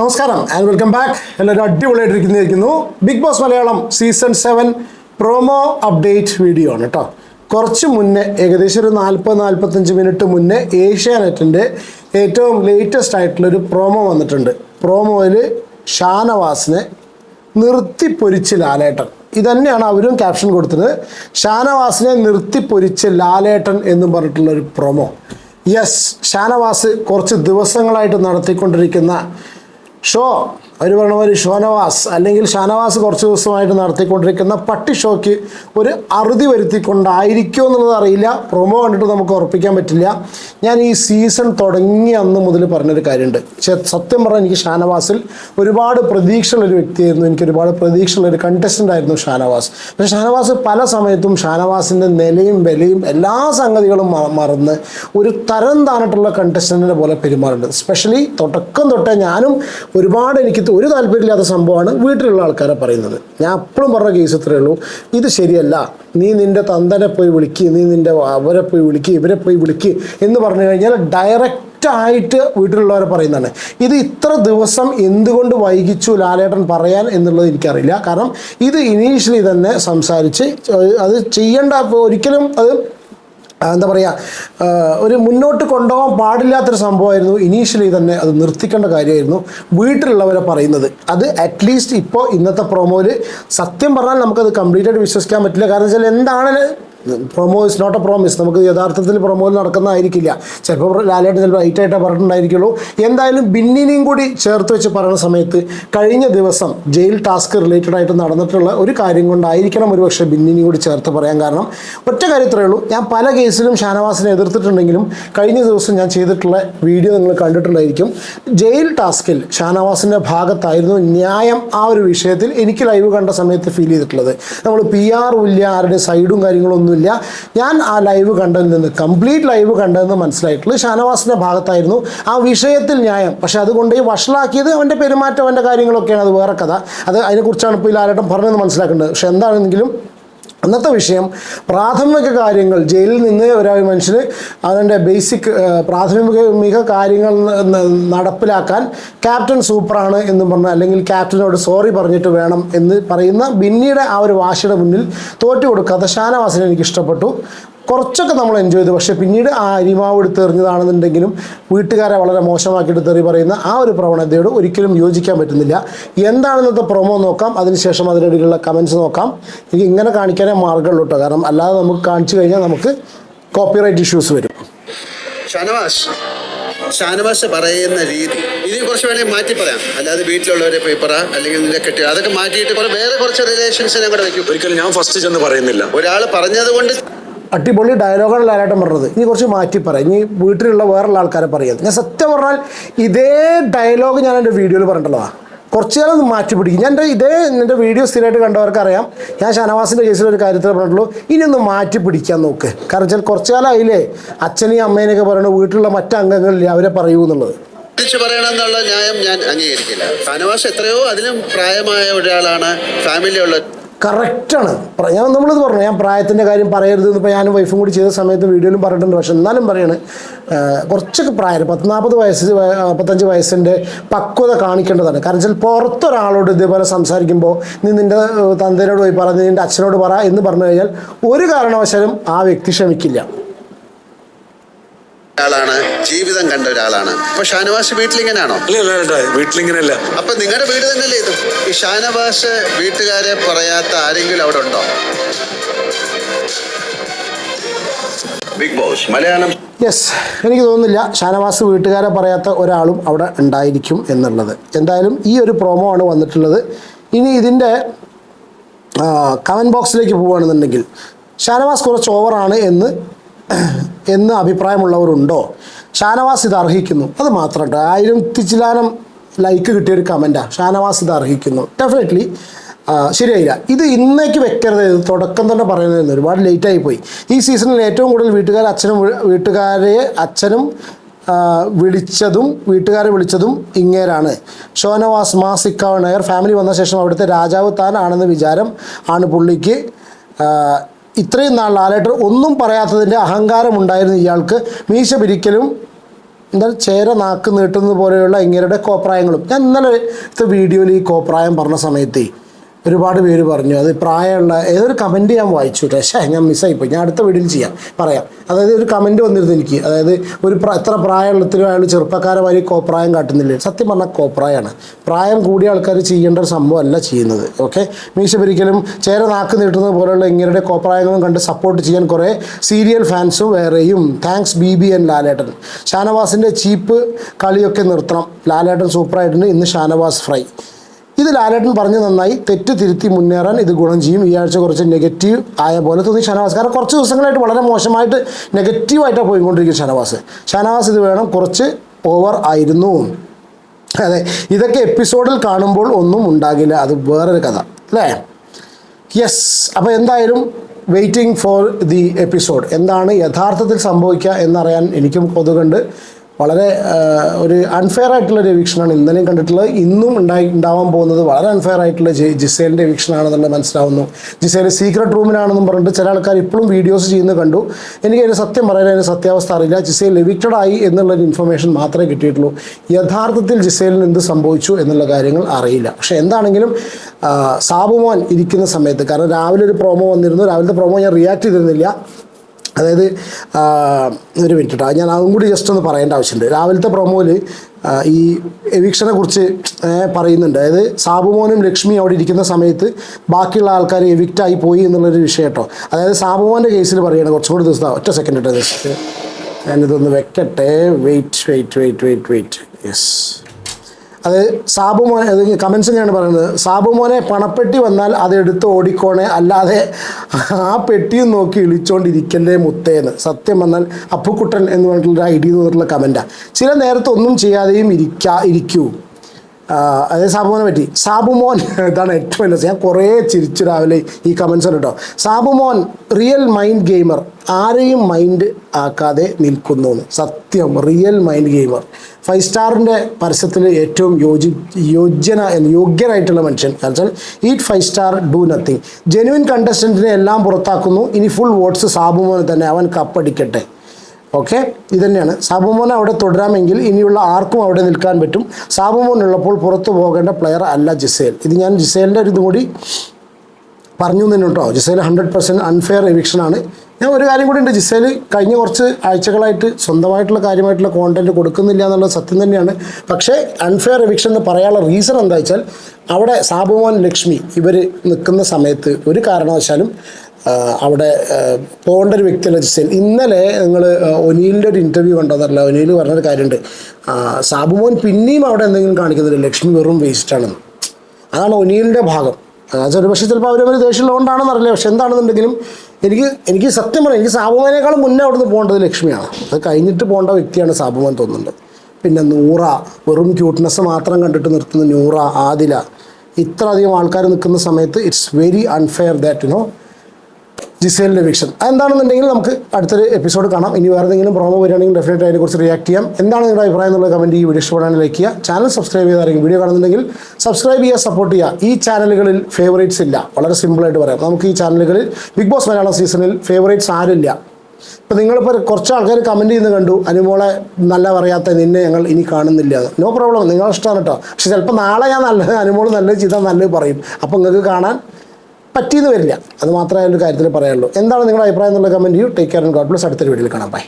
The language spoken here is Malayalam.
നമസ്കാരം ആൻഡ് വെൽക്കം ബാക്ക് എല്ലാവരും അടിപൊളിയായിട്ടിരിക്കുന്നിരിക്കുന്നു. Bigg Boss Malayalam season seven promo update video ആണ് കേട്ടോ കുറച്ച് മുന്നേ ഏകദേശം ഒരു നാൽപ്പത് നാൽപ്പത്തഞ്ച് മിനിറ്റ് മുന്നേ ഏഷ്യാനെറ്റിന്റെ ഏറ്റവും ലേറ്റസ്റ്റ് ആയിട്ടുള്ളൊരു പ്രോമോ വന്നിട്ടുണ്ട്. പ്രോമോയിൽ ഷാനവാസിനെ നിർത്തിപ്പൊരിച്ച് ലാലേട്ടൻ. ഇതന്നെയാണ് അവരും ക്യാപ്ഷൻ കൊടുത്തത്. ഷാനവാസിനെ നിർത്തിപ്പൊരിച്ച് ലാലേട്ടൻ എന്നും പറഞ്ഞിട്ടുള്ളൊരു പ്രൊമോ യെസ് ഷാനവാസ് കുറച്ച് ദിവസങ്ങളായിട്ട് നടത്തിക്കൊണ്ടിരിക്കുന്ന ഷോ അവർ പറഞ്ഞ പോലെ ഷോനവാസ് അല്ലെങ്കിൽ ഷാനവാസ് കുറച്ച് ദിവസമായിട്ട് നടത്തിക്കൊണ്ടിരിക്കുന്ന പട്ടി ഷോയ്ക്ക് ഒരു അറുതി വരുത്തിക്കൊണ്ടായിരിക്കുമോ എന്നുള്ളത് അറിയില്ല. പ്രൊമോ കണ്ടിട്ട് നമുക്ക് ഉറപ്പിക്കാൻ പറ്റില്ല. ഞാൻ ഈ സീസൺ തുടങ്ങി അന്ന് മുതൽ പറഞ്ഞൊരു കാര്യമുണ്ട്. സത്യം പറഞ്ഞാൽ എനിക്ക് ഷാനവാസിൽ ഒരുപാട് പ്രതീക്ഷയുള്ള ഒരു വ്യക്തിയായിരുന്നു. എനിക്ക് ഒരുപാട് പ്രതീക്ഷയുള്ള ഒരു കണ്ടസ്റ്റന്റ് ആയിരുന്നു ഷാനവാസ്. പക്ഷേ ഷാനവാസ് പല സമയത്തും ഷാനവാസിന്റെ നിലയും വിലയും എല്ലാ സംഗതികളും മറന്ന് ഒരു തരം താണിട്ടുള്ള കണ്ടസ്റ്റന്റിനെ പോലെ പെരുമാറുന്നുണ്ട്. സ്പെഷ്യലി തുടക്കം തൊട്ടേ ഞാനും ഒരുപാട് എനിക്ക് ഒരു താല്പര്യമില്ലാത്ത സംഭവമാണ് വീട്ടിലുള്ള ആൾക്കാരെ പറയുന്നത്. ഞാൻ അപ്പോഴും പറഞ്ഞ കേസ് ഇത്രയേ ഉള്ളൂ. ഇത് ശരിയല്ല. നീ നിന്റെ തന്തനെ പോയി വിളിക്കുക നീ നിന്റെ അവരെ പോയി വിളിക്കുക ഇവരെ പോയി വിളിക്കുക എന്ന് പറഞ്ഞു കഴിഞ്ഞാൽ ഡയറക്റ്റ് ആയിട്ട് വീട്ടിലുള്ളവരെ പറയുന്നതാണ്. ഇത് ഇത്ര ദിവസം എന്തുകൊണ്ട് വൈകിച്ചു ലാലേട്ടൻ പറയാൻ എന്നുള്ളത് എനിക്കറിയില്ല. കാരണം ഇത് ഇനീഷ്യലി തന്നെ സംസാരിച്ച് അത് ചെയ്യേണ്ട ഒരിക്കലും അത് എന്താ പറയുക ഒരു മുന്നോട്ട് കൊണ്ടുപോകാൻ പാടില്ലാത്തൊരു സംഭവമായിരുന്നു. ഇനീഷ്യലി തന്നെ അത് നിർത്തിക്കേണ്ട കാര്യമായിരുന്നു. വീട്ടിലുള്ളവരെ പറയുന്നത് അത് അറ്റ്ലീസ്റ്റ് ഇപ്പോൾ ഇന്നത്തെ പ്രൊമോയിൽ സത്യം പറഞ്ഞാൽ നമുക്കത് കംപ്ലീറ്റ് ആയിട്ട് വിശ്വസിക്കാൻ പറ്റില്ല. കാരണം വെച്ചാൽ എന്താണ് promo is not a promise നമുക്ക് യഥാർത്ഥത്തിൽ പ്രൊമോയിൽ നടക്കുന്നതായിരിക്കില്ല. ചിലപ്പോൾ ലാലേട്ട് ചിലപ്പോൾ ഐറ്റ് ആയിട്ടേ പറഞ്ഞിട്ടുണ്ടായിരിക്കുള്ളൂ. എന്തായാലും ബിന്നിനെയും കൂടി ചേർത്ത് വെച്ച് പറയുന്ന സമയത്ത് കഴിഞ്ഞ ദിവസം ജയിൽ ടാസ്ക് റിലേറ്റഡ് ആയിട്ട് നടന്നിട്ടുള്ള ഒരു കാര്യം കൊണ്ടായിരിക്കണം ഒരു പക്ഷേ ബിന്നിനെയും കൂടി ചേർത്ത് പറയാൻ കാരണം. ഒറ്റ കാര്യത്രേ ഉള്ളൂ. ഞാൻ പല കേസിലും ഷാനവാസിനെ എതിർത്തിട്ടുണ്ടെങ്കിലും കഴിഞ്ഞ ദിവസം ഞാൻ ചെയ്തിട്ടുള്ള വീഡിയോ നിങ്ങൾ കണ്ടിട്ടുണ്ടായിരിക്കും ജയിൽ ടാസ്കിൽ ഷാനവാസിന്റെ ഭാഗത്തായിരുന്നു ന്യായം ആ ഒരു വിഷയത്തിൽ എനിക്ക് ലൈവ് കണ്ട സമയത്ത് ഫീൽ ചെയ്തിട്ടുള്ളത്. നമ്മൾ പി ആറും ഇല്ല ആരുടെ സൈഡും കാര്യങ്ങളൊന്നുമില്ല ഞാൻ ആ ലൈവ് കണ്ടതിൽ നിന്ന് കംപ്ലീറ്റ് ലൈവ് കണ്ടതെന്ന് മനസ്സിലായിട്ടുള്ളത് ഷാനവാസിന്റെ ഭാഗത്തായിരുന്നു ആ വിഷയത്തിൽ ന്യായം. പക്ഷേ അതുകൊണ്ട് ഈ വഷളാക്കിയത് അവന്റെ പെരുമാറ്റം അവന്റെ കാര്യങ്ങളൊക്കെയാണ്. അത് വേറെ കഥ. അത് അതിനെക്കുറിച്ചാണ് ഇപ്പോൾ ഈ പറഞ്ഞതെന്ന് മനസ്സിലാക്കേണ്ടത്. പക്ഷേ എന്താണെങ്കിലും അന്നത്തെ വിഷയം പ്രാഥമിക കാര്യങ്ങൾ ജയിലിൽ നിന്ന് ഒരാൾ മനുഷ്യന് അതിന്റെ ബേസിക് പ്രാഥമിക കാര്യങ്ങൾ നടപ്പിലാക്കാൻ ക്യാപ്റ്റൻ സൂപ്പറാണ് എന്ന് പറഞ്ഞ അല്ലെങ്കിൽ ക്യാപ്റ്റനോട് സോറി പറഞ്ഞിട്ട് വേണം എന്ന് പറയുന്ന ബിന്നിയുടെ ആ ഒരു വാശിയുടെ മുന്നിൽ തോറ്റു കൊടുക്കാത്ത ഷാനവാസിനെ എനിക്ക് ഇഷ്ടപ്പെട്ടു. കുറച്ചൊക്കെ നമ്മൾ എൻജോയ് ചെയ്തു. പക്ഷേ പിന്നീട് ആ അരിമാവ് എടുത്ത് എറിഞ്ഞതാണെന്നുണ്ടെങ്കിലും വീട്ടുകാരെ വളരെ മോശമാക്കിയിട്ട് തെറി പറയുന്ന ആ ഒരു പ്രവണതയോട് ഒരിക്കലും യോജിക്കാൻ പറ്റുന്നില്ല. എന്താണ് ഇന്നത്തെ പ്രൊമോ നോക്കാം. അതിനുശേഷം അതിനിടയിലുള്ള കമൻസ് നോക്കാം. എനിക്ക് ഇങ്ങനെ കാണിക്കാനേ മാർഗമുള്ളൂ കേട്ടോ. കാരണം അല്ലാതെ നമുക്ക് കാണിച്ചു കഴിഞ്ഞാൽ നമുക്ക് കോപ്പിറൈറ്റ് ഇഷ്യൂസ് വരും. ഷാനവാസ്. ഷാനവാസ് പറയുന്ന രീതി. ഇനി കുറച്ച് വേണമെങ്കിൽ മാറ്റി പറയാം. അല്ലാതെ വീട്ടിലുള്ളവരെ പോയി പറ. അല്ലെങ്കിൽ നിന്റെ കെട്ടി. അതൊക്കെ മാറ്റിയിട്ട് വേറെ കുറച്ച് റിലേഷൻസിനെ കൂടെ വെക്കും. ഒരിക്കലും ഞാൻ ഫസ്റ്റ് ചെന്ന് പറയുന്നില്ല. ഒരാൾ പറഞ്ഞത് കൊണ്ട് അടിപൊളി ഡയലോഗാണ് ലാലേട്ടൻ പറഞ്ഞത്. ഇനി കുറച്ച് മാറ്റി പറയാം. ഇനി വീട്ടിലുള്ള വേറുള്ള ആൾക്കാരെ പറയാം ഞാൻ സത്യം പറഞ്ഞാൽ ഇതേ ഡയലോഗ് ഞാൻ എന്റെ വീഡിയോയിൽ പറഞ്ഞിട്ടുള്ളതാണ് കുറച്ച് ഒന്ന് മാറ്റി പിടിക്കും. ഞാൻ എന്റെ ഇതേ എന്റെ വീഡിയോ സ്ഥിരമായിട്ട് കണ്ടവർക്ക് അറിയാം ഞാൻ ഷനവാസിന്റെ കേസിൽ ഒരു കാര്യത്തിൽ പറഞ്ഞിട്ടുള്ളൂ. ഇനി ഒന്ന് മാറ്റി പിടിക്കാൻ നോക്ക്. കാരണം വെച്ചാൽ കുറച്ച് കാലം ആയില്ലേ അച്ഛനെയും അമ്മേനെയൊക്കെ പറയണു വീട്ടിലുള്ള മറ്റ് അംഗങ്ങളില്ലേ അവരെ പറയൂ എന്നുള്ളത്. തിരിച്ചു പറയണം ന്യായം ഞാൻ അംഗീകരിക്കില്ല. ഷാനവാസ് എത്രയോ അതിലും പ്രായമായ ഒരാളാണ്. ഫാമിലിയുള്ള കറക്റ്റാണ്. ഞാൻ നമ്മളിത് പറഞ്ഞു. ഞാൻ പ്രായത്തിന്റെ കാര്യം പറയരുത് ഇപ്പോൾ ഞാനും വൈഫും കൂടി ചെയ്ത സമയത്ത് വീഡിയോയിലും പറഞ്ഞിട്ടുണ്ട്. പക്ഷെ എന്നാലും പറയാണ് കുറച്ചൊക്കെ പ്രായം പത്ത് നാൽപ്പത് വയസ്സ് നാൽപ്പത്തഞ്ച് വയസ്സിന്റെ പക്വത കാണിക്കേണ്ടതാണ്. കാരണം വെച്ചാൽ പുറത്തൊരാളോട് ഇതേപോലെ സംസാരിക്കുമ്പോൾ നീ നിന്റെ ഏഹ്, തന്തേനോട് പോയി പറ നിന്റെ അച്ഛനോട് പറ എന്ന് പറഞ്ഞു കഴിഞ്ഞാൽ ഒരു കാരണവശാലും ആ വ്യക്തി ക്ഷമിക്കില്ല. ജീവിതം കണ്ട ഒരാളാണ്. അപ്പൊ ഷാനവാസ് വീട്ടിലിങ്ങനെയാണോ? വീട്ടിലിങ്ങനെയല്ല. അപ്പൊ നിങ്ങളുടെ വീട് തന്നെയല്ലേ ഇത്? ഈ ഷാനവാസ് വീട്ടുകാരെ പറയാത്ത ആരെങ്കിലും അവിടെ ഉണ്ടോ? ബിഗ് ബോസ് മലയാളം യെസ് എനിക്ക് തോന്നുന്നില്ല ഷാനവാസ് വീട്ടുകാരെ പറയാത്ത ഒരാളും അവിടെ ഉണ്ടായിരിക്കും എന്നുള്ളത്. എന്തായാലും ഈ ഒരു പ്രോമോ ആണ് വന്നിട്ടുള്ളത്. ഇനി ഇതിന്റെ കമന്റ് ബോക്സിലേക്ക് പോവുകയാണെന്നുണ്ടെങ്കിൽ ഷാനവാസ് കുറച്ച് ഓവറാണ് എന്ന് എന്ന് അഭിപ്രായമുള്ളവരുണ്ടോ? ഷാനവാസ് ഇത് അർഹിക്കുന്നു. അത് മാത്രം കേട്ടോ. ആയിരം തിച്ചിലാനം ലൈക്ക് കിട്ടിയൊരു കമന്റാണ് ഷാനവാസ് ഇത് അർഹിക്കുന്നു. ഡെഫിനറ്റ്ലി ശരിയായില്ല. ഇത് ഇന്നേക്ക് വെക്കരുത്. തുടക്കം തന്നെ പറയുന്നതെന്ന് ഒരുപാട് ലേറ്റായി പോയി. ഈ സീസണിൽ ഏറ്റവും കൂടുതൽ വീട്ടുകാർ അച്ഛനും വീട്ടുകാരെ അച്ഛനും വിളിച്ചതും വീട്ടുകാരെ വിളിച്ചതും ഇങ്ങേരാണ്. ഷോനവാസ് മാസിക്കാവ് നയർ ഫാമിലി വന്ന ശേഷം അവിടുത്തെ രാജാവ് താനാണെന്ന വിചാരം ആണ് പുള്ളിക്ക്. ഇത്രയും നാൾ ലാലേട്ടർ ഒന്നും പറയാത്തതിന്റെ അഹങ്കാരമുണ്ടായിരുന്നു ഇയാൾക്ക് മീശ പിരിക്കലും എന്താ ചേര നാക്ക് നീട്ടുന്നത് പോലെയുള്ള ഇങ്ങരുടെ കോപ്രായങ്ങളും. ഞാൻ ഇന്നലെ വീഡിയോയിൽ ഈ കോപ്രായം പറഞ്ഞ സമയത്തേ ഒരുപാട് പേര് പറഞ്ഞു അത് പ്രായമുള്ള ഏതൊരു കമന്റ് ഞാൻ വായിച്ചു കേട്ടോ പക്ഷേ ഞാൻ മിസ്സായിപ്പോയി ഞാൻ അടുത്ത വീഡിയോയിൽ ചെയ്യാം പറയാം. അതായത് ഒരു കമന്റ് വന്നിരുന്നു എനിക്ക്. അതായത് ഒരു എത്ര പ്രായമുള്ളത്തിലും അയാൾ ചെറുപ്പക്കാരമായി കോപ്രായം കാട്ടുന്നില്ല. സത്യം പറഞ്ഞാൽ കോപ്രായമാണ് പ്രായം കൂടിയ ആൾക്കാർ ചെയ്യേണ്ട ഒരു സംഭവമല്ല ചെയ്യുന്നത് ഓക്കെ മീശ ഒരിക്കലും ചേര നാക്ക് നീട്ടുന്നത് പോലെയുള്ള ഇങ്ങനെയുടെ കോപ്രായങ്ങളും കണ്ട് സപ്പോർട്ട് ചെയ്യാൻ കുറേ സീരിയൽ ഫാൻസും വേറെയും. Thanks B B and Lalettan. ഷാനവാസിന്റെ cheap കളിയൊക്കെ നിർത്തണം. ലാലേട്ടൻ സൂപ്പറായിട്ടുണ്ട് ഇന്ന് ഷാനവാസ് ഫ്രൈ ഇത് ലാലേട്ടൻ പറഞ്ഞു നന്നായി തെറ്റ് തിരുത്തി മുന്നേറാൻ ഇത് ഗുണം ചെയ്യും. ഈ ആഴ്ച കുറച്ച് നെഗറ്റീവ് ആയ പോലെ തോന്നി ഷനവാസ്. കാരണം കുറച്ച് ദിവസങ്ങളായിട്ട് വളരെ മോശമായിട്ട് നെഗറ്റീവായിട്ടാണ് പോയിക്കൊണ്ടിരിക്കുന്നത് ഷനവാസ്. ഷനവാസ് ഇത് വേണം കുറച്ച് ഓവർ ആയിരുന്നു. അതെ ഇതൊക്കെ എപ്പിസോഡിൽ കാണുമ്പോൾ ഒന്നും ഉണ്ടാകില്ല. അത് വേറൊരു കഥ അല്ലേ? യെസ് അപ്പോൾ എന്തായാലും വെയിറ്റിംഗ് ഫോർ ദി എപ്പിസോഡ് എന്താണ് യഥാർത്ഥത്തിൽ സംഭവിക്കുക എന്നറിയാൻ എനിക്കും കൊതുകുണ്ട്. വളരെ ഒരു അൺഫെയർ ആയിട്ടുള്ള ഒരു വീക്ഷണമാണ് ഇന്നലെയും കണ്ടിട്ടുള്ളത്. ഇന്നും ഉണ്ടായി ഉണ്ടാവാൻ പോകുന്നത് വളരെ അൺഫെയർ ആയിട്ടുള്ള ജിസേലിന്റെ എവിക്ഷനാണെന്നുള്ളത് മനസ്സിലാവുന്നു. ജിസേൽ സീക്രട്ട് റൂമിലാണെന്നും പറഞ്ഞിട്ട് ചില ആൾക്കാർ ഇപ്പോഴും വീഡിയോസ് ചെയ്യുന്നത് കണ്ടു. എനിക്ക് അതിന് സത്യം പറയാൻ അതിന് സത്യാവസ്ഥ അറിയില്ല. ജിസേൽ എവിക്റ്റഡ് ആയി എന്നുള്ളൊരു ഇൻഫർമേഷൻ മാത്രമേ കിട്ടിയിട്ടുള്ളൂ. യഥാർത്ഥത്തിൽ ജിസേലിന് എന്ത് സംഭവിച്ചു എന്നുള്ള കാര്യങ്ങൾ അറിയില്ല. പക്ഷേ എന്താണെങ്കിലും സാബുമോൻ ഇരിക്കുന്ന സമയത്ത് കാരണം രാവിലെ ഒരു പ്രോമോ വന്നിരുന്നു. രാവിലത്തെ പ്രോമോ ഞാൻ റിയാക്ട് ചെയ്തിരുന്നില്ല. അതായത് ഒരു മിനിറ്റ് കേട്ടോ ഞാൻ അതും കൂടി ജസ്റ്റ് ഒന്ന് പറയേണ്ട ആവശ്യമുണ്ട് രാവിലത്തെ പ്രൊമോയിൽ ഈ എവിക്ഷനെ കുറിച്ച് പറയുന്നുണ്ട്. അതായത് സാബുമോനും ലക്ഷ്മി അവിടെ ഇരിക്കുന്ന സമയത്ത് ബാക്കിയുള്ള ആൾക്കാർ എവിക്റ്റായി പോയി എന്നുള്ളൊരു വിഷയം കേട്ടോ അതായത് സാബുമോന്റെ കേസിൽ പറയുകയാണ് കുറച്ചും കൂടി ദിവസം ഒറ്റ സെക്കൻഡ് കേട്ടോ ജസ്റ്റ് ഞാനിതൊന്ന് വെക്കട്ടെ. Wait wait wait wait wait yes അത് സാബുമോൻ അത് കമൻസ് ഞാൻ പറയുന്നത് സാബുമോനെ പണപ്പെട്ടി വന്നാൽ അത് എടുത്ത് ഓടിക്കോണേ അല്ലാതെ ആ പെട്ടിയും നോക്കി ഇളിച്ചോണ്ടിരിക്കണ്ടേ മുത്തേന്ന്. സത്യം വന്നാൽ അപ്പുക്കുട്ടൻ എന്ന് പറഞ്ഞിട്ടുള്ള ഐ ഡി എന്ന് പറഞ്ഞിട്ടുള്ള കമന്റാണ് ചില നേരത്തെ ഒന്നും ചെയ്യാതെയും ഇരിക്കാ ഇരിക്കൂ. അതായത് സാബുമോനെ പറ്റി. സാബുമോൻ ഇതാണ് ഏറ്റവും വലിയ ഞാൻ കുറേ ചിരിച്ചു രാവിലെ ഈ കമൻസ് കേട്ടോ സാബുമോൻ റിയൽ മൈൻഡ് ഗെയിമർ ആരെയും മൈൻഡ് ആക്കാതെ നിൽക്കുന്നു എന്ന്. സത്യം റിയൽ മൈൻഡ് ഗെയിമർ ഫൈവ് സ്റ്റാറിന്റെ പരസ്യത്തിൽ ഏറ്റവും യോജി യോഗ്യന യോഗ്യനായിട്ടുള്ള മനുഷ്യൻ കാരണം eat five star do nothing genuine കണ്ടസ്റ്റന്റിനെ എല്ലാം പുറത്താക്കുന്നു. ഇനി ഫുൾ വോട്ട്സ് സാബുമോനെ തന്നെ. അവൻ കപ്പടിക്കട്ടെ. ഓക്കെ? ഇതന്നെയാണ് സാബുമോൻ അവിടെ തുടരാമെങ്കിൽ ഇനിയുള്ള ആർക്കും അവിടെ നിൽക്കാൻ പറ്റും. സാബുമോൻ ഉള്ളപ്പോൾ പുറത്തു പോകേണ്ട പ്ലെയർ അല്ല ജിസേൽ. ഇത് ഞാൻ ജിസേലിന്റെ ഒരു ഇതും കൂടി പറഞ്ഞു തന്നെ കേട്ടോ. ജിസേൽ ഹൺഡ്രഡ് പെർസെന്റ് അൺഫെയർ എവിക്ഷനാണ് ഞാൻ ഒരു കാര്യം കൂടി ഉണ്ട്. ജിസേൽ കഴിഞ്ഞ കുറച്ച് ആഴ്ചകളായിട്ട് സ്വന്തമായിട്ടുള്ള കാര്യമായിട്ടുള്ള കോണ്ടന്റ് കൊടുക്കുന്നില്ല എന്നുള്ള സത്യം തന്നെയാണ്. പക്ഷേ അൺഫെയർ എവിക്ഷൻ എന്ന് പറയാനുള്ള റീസൺ എന്താ വെച്ചാൽ അവിടെ സാബുമോൻ ലക്ഷ്മി ഇവർ നിൽക്കുന്ന സമയത്ത് ഒരു കാരണവശാലും അവിടെ പോകേണ്ട ഒരു വ്യക്തിയല്ല ജിസേൽ ഇന്നലെ നിങ്ങൾ ഒനീലിന്റെ ഒരു ഇന്റർവ്യൂ കണ്ടതല്ല ഒനീൽ പറഞ്ഞൊരു കാര്യമുണ്ട്. സാബുമോൻ പിന്നെയും അവിടെ എന്തെങ്കിലും കാണിക്കുന്നില്ല ലക്ഷ്മി വെറും വേസ്റ്റാണെന്ന് അതാണ് ഒനീലിന്റെ ഭാഗം. ഒരു പക്ഷേ ചിലപ്പോൾ അവരവർ ദേഷ്യമുള്ളതുകൊണ്ടാണെന്ന് അറിയില്ല പക്ഷെ എന്താണെന്നുണ്ടെങ്കിലും എനിക്ക് എനിക്ക് സത്യം പറയാം എനിക്ക് സാബുമോനേക്കാളും മുന്നേ അവിടുന്ന് പോകേണ്ടത് ലക്ഷ്മിയാണ്. അത് കഴിഞ്ഞിട്ട് പോകേണ്ട വ്യക്തിയാണ് സാബുമോൻ തോന്നുന്നുണ്ട്. പിന്നെ നൂറ വെറും ക്യൂട്ട്നെസ് മാത്രം കണ്ടിട്ട് നിർത്തുന്ന നൂറ ആദില. ഇത്ര അധികം ആൾക്കാർ നിൽക്കുന്ന സമയത്ത് it's very unfair that you know ജിസേലിന്റെ വീക്ഷൻ അതെന്താണെന്നുണ്ടെങ്കിൽ നമുക്ക് അടുത്തൊരു എപ്പിസോഡ് കാണാം. ഇനി വേറെ എന്തെങ്കിലും പ്രോമോ വരികയാണെങ്കിൽ ഡെഫിനറ്റ് അതിനെക്കുറിച്ച് റിയാക്ട് ചെയ്യാം. എന്താണ് നിങ്ങളുടെ അഭിപ്രായം എന്നുള്ള കമന്റ് ഈ വീഡിയോ ഇഷ്ടപ്പെടാൻ ലൈക്ക് ചെയ്യുക. ചാനൽ സബ്സ്ക്രൈബ് ചെയ്താൽ വീഡിയോ കാണുന്നുണ്ടെങ്കിൽ സബ്സ്ക്രൈബ് ചെയ്യുക സപ്പോർട്ട് ചെയ്യുക. ഈ ചാനലുകളിൽ ഫേവറേറ്റ്സ് ഇല്ല. വളരെ സിമ്പിളായിട്ട് പറയാം. നമുക്ക് ഈ ചാനലുകളിൽ ബിഗ് ബോസ് മലയാളം സീസണിൽ ഫേവറേറ്റ്സ് ആരില്ല ഇപ്പം നിങ്ങളിപ്പോൾ കുറച്ച് ആൾക്കാർ കമന്റ് ചെയ്യുന്ന കണ്ടു. അനുമോളെ നല്ല പറയാത്ത നിന്നെ ഞങ്ങൾ ഇനി കാണുന്നില്ല. നോ പ്രോബ്ലം നിങ്ങളെ ഇഷ്ടമാണ് കേട്ടോ പക്ഷെ ചിലപ്പോൾ നാളെ ഞാൻ നല്ലത് അനുമോൾ നല്ലത് ചെയ്താൽ നല്ലത് പറയും. അപ്പോൾ നിങ്ങൾക്ക് കാണാൻ പറ്റിയെന്ന് വരില്ല. അത് മാത്രമേ ഒരു കാര്യത്തിൽ പറയാനുള്ളൂ. എന്താണ് നിങ്ങളുടെ അഭിപ്രായം എന്നുള്ള കമന്റ് ചെയ്യൂ take care and god bless അടുത്തൊരു വീഡിയോയിൽ കാണാം. ബൈ